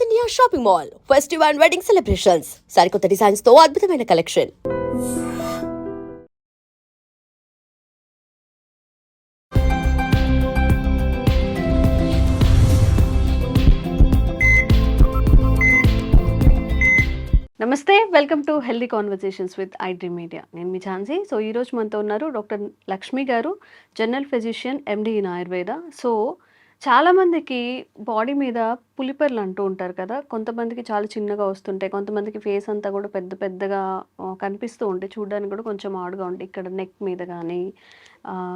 North India shopping mall festival and wedding celebrations సరికొత్త డిజైన్స్తో అద్భుతమైన కలెక్షన్ నమస్తే welcome to healthy conversations with iDream media నేను మీ ఝాన్సీ. సో ఈరోజు మనతో ఉన్నారు డాక్టర్ లక్ష్మి గారు general physician MD in Ayurveda so చాలామందికి బాడీ మీద పులిపెర్లు అంటూ ఉంటారు కదా. కొంతమందికి చాలా చిన్నగా వస్తుంటాయి. కొంతమందికి ఫేస్ అంతా కూడా పెద్ద పెద్దగా ఆ, కనిపిస్తూ ఉంటాయి. చూడడానికి కూడా కొంచెం ఆడుగా ఉంటాయి. ఇక్కడ నెక్ మీద కానీ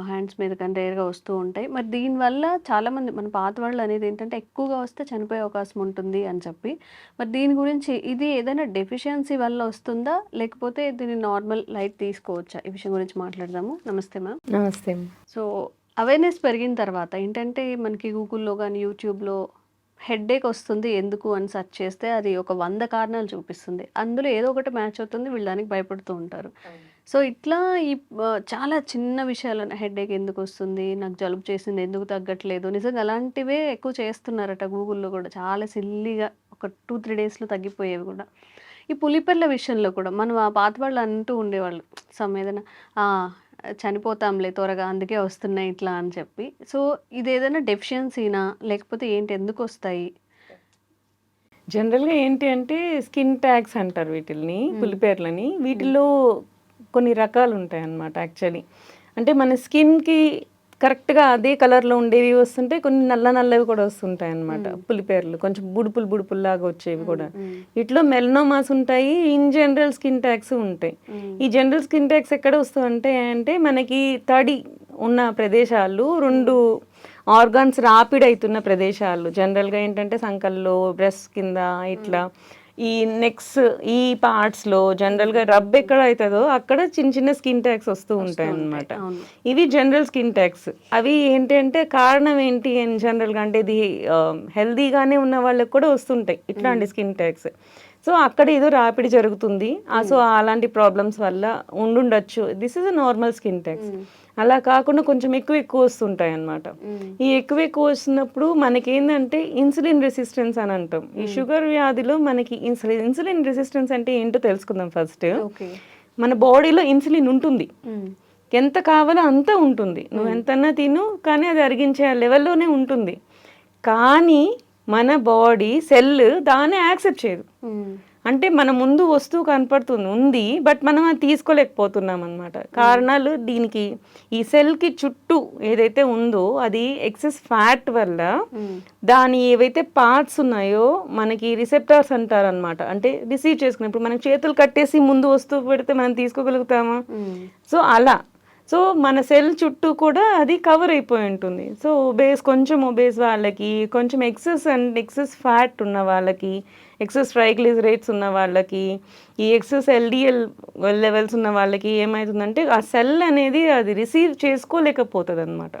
హ్యాండ్స్ మీద కానీ రేర్గా వస్తూ ఉంటాయి. మరి దీనివల్ల చాలామంది మన పాత వాళ్ళు అనేది ఏంటంటే ఎక్కువగా వస్తే చనిపోయే అవకాశం ఉంటుంది అని చెప్పి. మరి దీని గురించి ఇది ఏదైనా డెఫిషియన్సీ వల్ల వస్తుందా? లేకపోతే దీన్ని నార్మల్ లైట్ తీసుకోవచ్చా? ఈ విషయం గురించి మాట్లాడదాము. నమస్తే మ్యామ్. నమస్తే సో అవేర్నెస్ పెరిగిన తర్వాత ఏంటంటే మనకి గూగుల్లో కానీ యూట్యూబ్లో హెడ్ఏక్ వస్తుంది ఎందుకు అని సెర్చ్ చేస్తే అది ఒక వంద కారణాలు చూపిస్తుంది. అందులో ఏదో ఒకటి మ్యాచ్ అవుతుంది వీళ్ళు దానికి భయపడుతూ ఉంటారు. సో ఇట్లా ఈ చాలా చిన్న విషయాలు హెడ్ఏక్ ఎందుకు వస్తుంది నాకు జలుబు చేసింది ఎందుకు తగ్గట్లేదు నిజంగా అలాంటివే ఎక్కువ చేస్తున్నారట గూగుల్లో కూడా. చాలా సిల్లీగా ఒక టూ త్రీ డేస్లో తగ్గిపోయేవి కూడా. ఈ పులిపెర్ల విషయంలో కూడా మనం ఆ పాత వాళ్ళు అంటూ ఉండేవాళ్ళు. సమ్ ఏదైనా "ఆ, చనిపోతాంలే త్వరగా అందుకే వస్తున్నాయి ఇట్లా అని చెప్పి. సో ఇది ఏదైనా డెఫిషియన్సీనా? లేకపోతే ఏంటి? ఎందుకు వస్తాయి? జనరల్గా ఏంటి అంటే స్కిన్ ట్యాగ్స్ అంటారు వీటిల్ని పులిపేర్లని వీటిల్లో కొన్ని రకాలు ఉంటాయి అన్నమాట యాక్చువల్లీ. అంటే మన స్కిన్కి కరెక్ట్గా అదే కలర్లో ఉండేవి వస్తుంటాయి కొన్ని నల్ల నల్లవి కూడా వస్తుంటాయి అన్నమాట. పులిపేర్లు కొంచెం బుడుపులు బుడుపుల్లాగా వచ్చేవి కూడా. వీటిలో మెలనోమాస్ ఉంటాయి ఇన్ జనరల్ స్కిన్ ట్యాగ్స్ ఉంటాయి. ఈ జనరల్ స్కిన్ ట్యాగ్స్ ఎక్కడ వస్తాయంటే అంటే మనకి తడి ఉన్న ప్రదేశాలు రెండు ఆర్గాన్స్ రాపిడ్ అవుతున్న ప్రదేశాలు. జనరల్గా ఏంటంటే సంకల్లో బ్రెస్ట్ కింద ఇట్లా ఈ నెక్స్ ఈ పార్ట్స్లో జనరల్గా రబ్ ఎక్కడ అవుతుందో అక్కడ చిన్న చిన్న స్కిన్ ట్యాగ్స్ వస్తూ ఉంటాయి అన్నమాట. అవును. ఇవి జనరల్ స్కిన్ ట్యాగ్స్ అవి ఏంటంటే కారణం ఏంటి అని జనరల్గా అంటే ఇది హెల్దీగానే ఉన్న వాళ్ళకి కూడా వస్తుంటాయి. ఇట్లాంటి స్కిన్ ట్యాగ్స్ సో అక్కడ ఏదో రాపిడి జరుగుతుంది. ఆ సో అలాంటి ప్రాబ్లమ్స్ వల్ల ఉండుండొచ్చు. This is a normal skin tags అలా కాకుండా కొంచెం ఎక్కువ ఎక్కువ వస్తుంటాయి అన్నమాట. ఈ ఎక్కువ ఎక్కువ వస్తున్నప్పుడు మనకి ఏంటంటే ఇన్సులిన్ రెసిస్టెన్స్ అని అంటాం. ఈ షుగర్ వ్యాధిలో మనకి ఇన్సులిన్ ఇన్సులిన్ రెసిస్టెన్స్ అంటే ఏంటో తెలుసుకుందాం ఫస్ట్ మన బాడీలో ఇన్సులిన్ ఉంటుంది. ఎంత కావాలో అంత ఉంటుంది. నువ్వు ఎంతన్నా తిను కానీ అది అరిగించే లెవెల్లోనే ఉంటుంది. కానీ మన బాడీ సెల్ దాన్ని యాక్సెప్ట్ చేయదు. అంటే మన ముందు వస్తువు కనపడుతుంది ఉంది బట్ మనం అది తీసుకోలేకపోతున్నాం అనమాట కారణాలు దీనికి ఈ సెల్కి చుట్టూ ఏదైతే ఉందో అది ఎక్సెస్ ఫ్యాట్ వల్ల దాని ఏవైతే పార్ట్స్ ఉన్నాయో మనకి రిసెప్టార్స్ అంటారు అనమాట అంటే రిసీవ్ చేసుకునే ఇప్పుడు మనకి చేతులు కట్టేసి ముందు వస్తువు పెడితే మనం తీసుకోగలుగుతామా? సో అలా. సో మన సెల్ చుట్టూ కూడా అది కవర్ అయిపోయి ఉంటుంది. సో ఒబేస్ కొంచెం ఒబేస్ వాళ్ళకి కొంచెం ఎక్సెస్ అండ్ ఎక్సెస్ ఫ్యాట్ ఉన్న వాళ్ళకి ఎక్సెస్ ట్రైగ్లిజరేట్స్ ఉన్న వాళ్ళకి ఈ ఎక్సెస్ ఎల్డిఎల్ లెవెల్స్ ఉన్న వాళ్ళకి ఏమవుతుందంటే ఆ సెల్ అనేది అది రిసీవ్ చేసుకోలేకపోతుంది అనమాట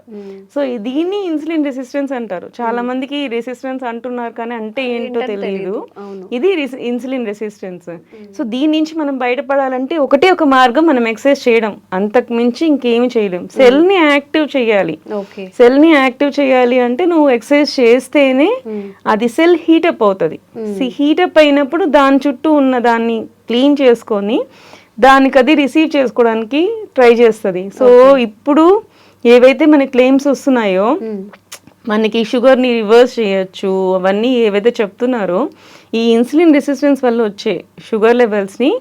సో దీన్ని ఇన్సులిన్ రెసిస్టెన్స్ అంటారు. చాలా మందికి రెసిస్టెన్స్ అంటున్నారు కానీ అంటే ఏంటో తెలియదు. ఇది ఇన్సులిన్ రెసిస్టెన్స్. సో దీని నుంచి మనం బయటపడాలంటే ఒకటే ఒక మార్గం మనం ఎక్సర్సైజ్ చేయడం. అంతకు మించి ఇంకేమి చేయలేం. సెల్ని యాక్టివ్ చేయాలి. సెల్ని యాక్టివ్ చేయాలి అంటే నువ్వు ఎక్సర్సైజ్ చేస్తేనే అది సెల్ హీటప్ అవుతుంది. హీటప్ అయినప్పుడు దాని చుట్టూ ఉన్న దాన్ని క్లీన్ చేసుకొని దానికి అది రిసీవ్ చేసుకోవడానికి ట్రై చేస్తుంది. సో ఇప్పుడు ఏవైతే మన క్లెయిమ్స్ వస్తున్నాయో మనకి షుగర్ని రివర్స్ చేయొచ్చు అవన్నీ ఏవైతే చెప్తున్నారో ఈ ఇన్సులిన్ రెసిస్టెన్స్ వల్ల వచ్చే షుగర్ లెవెల్స్ని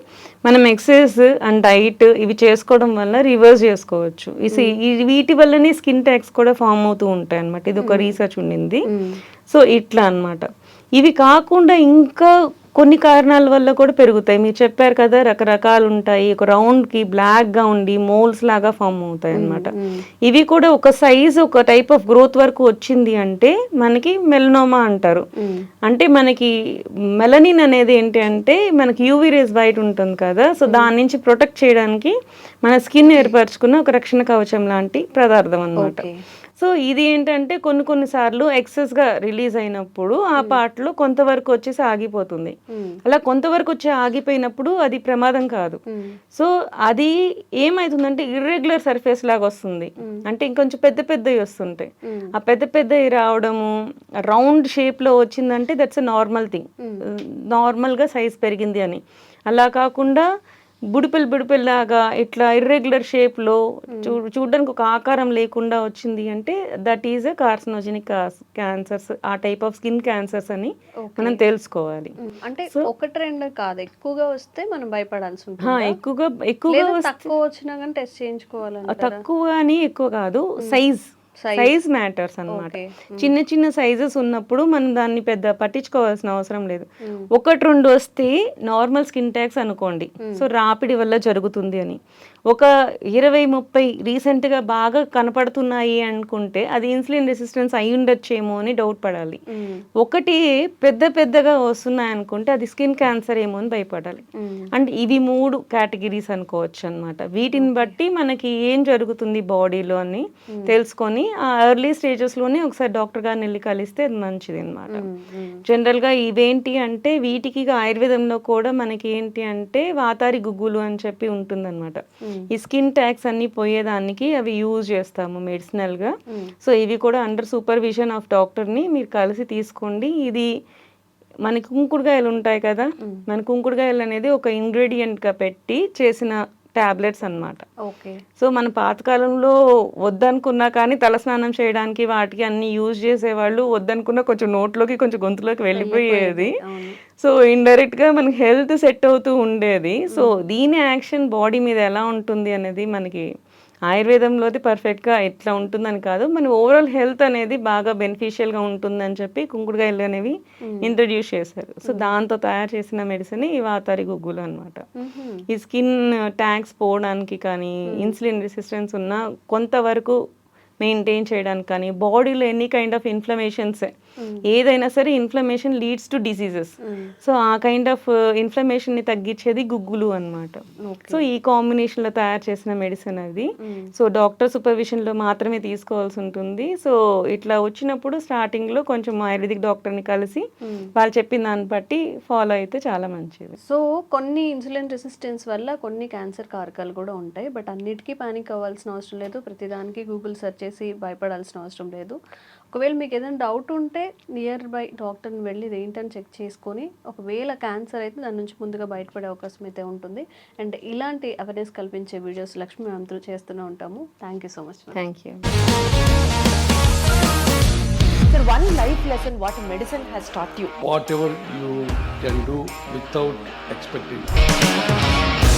మనం ఎక్సర్సైజ్ అండ్ డైట్ ఇవి చేసుకోవడం వల్ల రివర్స్ చేసుకోవచ్చు. వీటి వల్లనే స్కిన్ ట్యాక్స్ కూడా ఫామ్ అవుతూ ఉంటాయి అనమాట ఇది ఒక రీసెర్చ్ ఉండింది. సో ఇట్లా అన్నమాట. ఇవి కాకుండా ఇంకా కొన్ని కారణాల వల్ల కూడా పెరుగుతాయి. మీరు చెప్పారు కదా రకరకాలు ఉంటాయి. ఒక రౌండ్కి బ్లాక్గా ఉండి మోల్స్ లాగా ఫామ్ అవుతాయి అన్నమాట. ఇవి కూడా ఒక సైజ్ ఒక టైప్ ఆఫ్ గ్రోత్ వరకు వచ్చింది అంటే మనకి మెలనోమా అంటారు. అంటే మనకి మెలనిన్ అనేది ఏంటి అంటే మనకి యూవీ రేస్ బయట ఉంటుంది కదా సో దాని నుంచి ప్రొటెక్ట్ చేయడానికి మన స్కిన్ ఏర్పరచుకున్న ఒక రక్షణ కవచం లాంటి పదార్థం అన్నమాట. Okay. సో ఇది ఏంటంటే కొన్ని కొన్ని సార్లు ఎక్సెస్గా రిలీజ్ అయినప్పుడు ఆ పార్ట్లో కొంతవరకు వచ్చేసి ఆగిపోతుంది. అలా కొంతవరకు వచ్చి ఆగిపోయినప్పుడు అది ప్రమాదం కాదు. సో అది ఏమవుతుందంటే ఇర్రెగ్యులర్ సర్ఫేస్ లాగా వస్తుంది. అంటే ఇంకొంచెం పెద్ద పెద్దవి వస్తుంటాయి. ఆ పెద్ద పెద్దవి రావడము రౌండ్ షేప్లో వచ్చిందంటే దట్స్ ఎ నార్మల్ థింగ్ నార్మల్గా సైజ్ పెరిగింది అని. అలా కాకుండా బుడిపెల్ బుడిపెల్ లాగా ఇట్లా ఇర్రెగ్యులర్ షేప్లో చూ చూడడానికి ఒక ఆకారం లేకుండా వచ్చింది అంటే that is a carcinogenic cancers ఆ టైప్ ఆఫ్ స్కిన్ క్యాన్సర్స్ అని మనం తెలుసుకోవాలి. అంటే ఒకటి రెండు కాదు ఎక్కువగా వస్తే మనం భయపడాల్సి ఉంటుంది? ఎక్కువగా ఎక్కువగా తక్కువ వచ్చినా కానీ టెస్ట్ చేయించుకోవాలంటారా? తక్కువ అని ఎక్కువ కాదు సైజ్ Size. సైజ్ మ్యాటర్స్ అన్నమాట. Okay. చిన్న చిన్న సైజెస్ ఉన్నప్పుడు మనం దాన్ని పెద్ద పట్టించుకోవాల్సిన అవసరం లేదు. ఒకటి రెండు వస్తే నార్మల్ స్కిన్ ట్యాక్స్ అనుకోండి. సో రాపిడి వల్ల జరుగుతుంది అని. ఒక ఇరవై ముప్పై రీసెంట్గా బాగా కనపడుతున్నాయి అనుకుంటే అది ఇన్సులిన్ రెసిస్టెన్స్ అయి ఉండొచ్చేమో అని డౌట్ పడాలి. ఒకటి పెద్ద పెద్దగా వస్తున్నాయి అనుకుంటే అది స్కిన్ క్యాన్సర్ ఏమో అని భయపడాలి. అండ్ ఇవి మూడు కేటగిరీస్ అనుకోవచ్చు అనమాట వీటిని బట్టి మనకి ఏం జరుగుతుంది బాడీలో అని తెలుసుకొని ఆ ఎర్లీ స్టేజెస్లోనే ఒకసారి డాక్టర్ గారిని వెళ్ళి కలిస్తే అది మంచిది అనమాట జనరల్గా ఇవేంటి అంటే వీటికి ఆయుర్వేదంలో కూడా మనకి ఏంటి అంటే వాతారి గుగ్గులు అని చెప్పి ఉంటుందన్నమాట. ఈ స్కిన్ ట్యాక్స్ అన్ని పోయేదానికి అవి యూజ్ చేస్తాము మెడిసినల్గా. సో ఇవి కూడా అండర్ సూపర్విజన్ ఆఫ్ డాక్టర్ని మీరు కలిసి తీసుకోండి. ఇది మన కుంకుడుకాయలు ఉంటాయి కదా? మన కుంకుడుకాయలు అనేది ఒక ఇంగ్రీడియంట్గా పెట్టి చేసిన టాబ్లెట్స్ అన్నమాట. ఓకే. సో మన పాతకాలంలో వద్దనుకున్నా కానీ తలస్నానం చేయడానికి వాటికి అన్ని యూజ్ చేసేవాళ్ళు వద్దనుకున్నా కొంచెం నోట్లోకి కొంచెం గొంతులోకి వెళ్ళిపోయేది. సో ఇండైరెక్ట్గా మనకి హెల్త్ సెట్ అవుతూ ఉండేది. సో దీని యాక్షన్ బాడీ మీద ఎలా ఉంటుంది అనేది మనకి ఆయుర్వేదంలో అది పర్ఫెక్ట్గా ఎట్లా ఉంటుందని కాదు మన ఓవరాల్ హెల్త్ అనేది బాగా బెనిఫిషియల్గా ఉంటుందని చెప్పి కుంకుడుకాయలు అనేవి ఇంట్రడ్యూస్ చేశారు. సో దాంతో తయారు చేసిన మెడిసిన్ ఈ వాతారి గుగ్గులు అనమాట ఈ స్కిన్ ట్యాక్స్ పోవడానికి కానీ ఇన్సులిన్ రెసిస్టెన్స్ ఉన్న కొంతవరకు మెయింటైన్ చేయడానికి కానీ బాడీలో ఎనీ కైండ్ ఆఫ్ ఇన్ఫ్లమేషన్స్. ఏదైనా సరే inflammation leads to diseases. So ఆ కైండ్ ఆఫ్ ఇన్ఫ్లమేషన్ని తగ్గించేది గుగ్గులు అనమాట సో ఈ కాంబినేషన్లో తయారు చేసిన మెడిసిన్ అది. సో డాక్టర్ సూపర్విజన్లో మాత్రమే తీసుకోవాల్సి ఉంటుంది. సో ఇట్లా వచ్చినప్పుడు స్టార్టింగ్లో కొంచెం ఆయుర్వేదిక్ డాక్టర్ని కలిసి వాళ్ళు చెప్పిన దాన్ని బట్టి ఫాలో అయితే చాలా మంచిది. సో కొన్ని ఇన్సులిన్ రెసిస్టెన్స్ వల్ల కొన్ని క్యాన్సర్ కారకాలు కూడా ఉంటాయి. బట్ అన్నిటికీ పానిక్ అవ్వాల్సిన అవసరం లేదు. ప్రతిదానికి గూగుల్ సెర్చ్ చేసి భయపడాల్సిన అవసరం లేదు. ఒకవేళ మీకు ఏదైనా డౌట్ ఉంటే నియర్ బై డాక్టర్ని వెళ్ళి ఇది ఏంటని చెక్ చేసుకొని ఒకవేళ క్యాన్సర్ అయితే దాని నుంచి ముందుగా బయటపడే అవకాశం అయితే ఉంటుంది. అండ్ ఇలాంటి అవేర్నెస్ కల్పించే వీడియోస్ లక్ష్మీ మ్యామ్ త్రూ చేస్తూనే ఉంటాము. Thank you so much thank you Sir, one life lesson what medicine has taught you. whatever you can do without expecting.